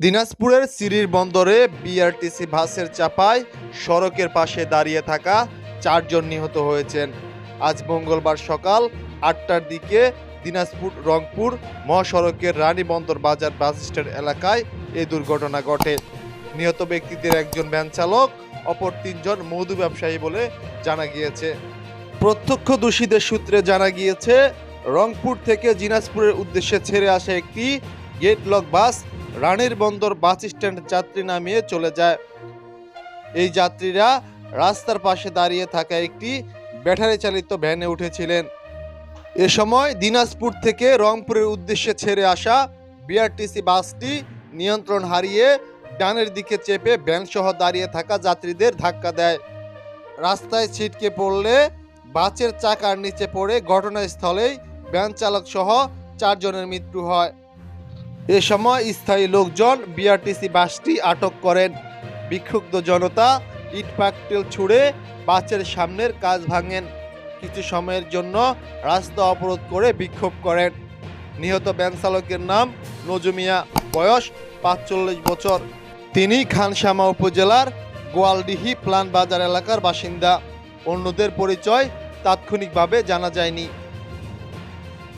দিনাজপুরের সিরির বন্দরে বিআরটিসি বাসের চাপায় সড়কের পাশে দাঁড়িয়ে থাকা চারজন নিহত হয়েছেন। আজ মঙ্গলবার সকাল আটটার দিকে দিনাজপুর, রংপুর মহাসড়কের রানী বন্দর বাজার বাস স্ট্যান্ড এলাকায় এই দুর্ঘটনা ঘটে। নিহত ব্যক্তিদের একজন ভ্যান চালক, অপর তিনজন মধু ব্যবসায়ী বলে জানা গিয়েছে। প্রত্যক্ষদর্শীদের সূত্রে জানা গিয়েছে, রংপুর থেকে দিনাজপুরের উদ্দেশ্যে ছেড়ে আসা একটি গেট লক বাস রানীর বন্দর বাস স্ট্যান্ড যাত্রী নামিয়ে চলে যায়। এই যাত্রীরা রাস্তার পাশে দাঁড়িয়ে থাকা একটি ব্যাটারি চালিত ভ্যানে উঠেছিলেন। এ সময় দিনাজপুর থেকে রংপুরের উদ্দেশ্যে ছেড়ে আসা বিআরটিসি বাসটি নিয়ন্ত্রণ হারিয়ে ডানের দিকে চেপে ভ্যানসহ দাঁড়িয়ে থাকা যাত্রীদের ধাক্কা দেয়। রাস্তায় ছিটকে পড়লে বাসের চাকার নিচে পড়ে ঘটনাস্থলেই ভ্যান চালক সহ চারজনের মৃত্যু হয়। এ সময় স্থায়ী লোকজন বিআরটিসি বাসটি আটক করেন। বিক্ষুব্ধ জনতা ইট পাকটেল ছুড়ে বাসের সামনের কাজ ভাঙেন। কিছু সময়ের জন্য রাস্তা অবরোধ করে বিক্ষোভ করেন। নিহত ভ্যান চালকের নাম নজুমিয়া বয়স পাঁচচল্লিশ বছর। তিনি খানসামা উপজেলার গোয়ালডিহি প্লান বাজার এলাকার বাসিন্দা। অন্যদের পরিচয় তাৎক্ষণিকভাবে জানা যায়নি।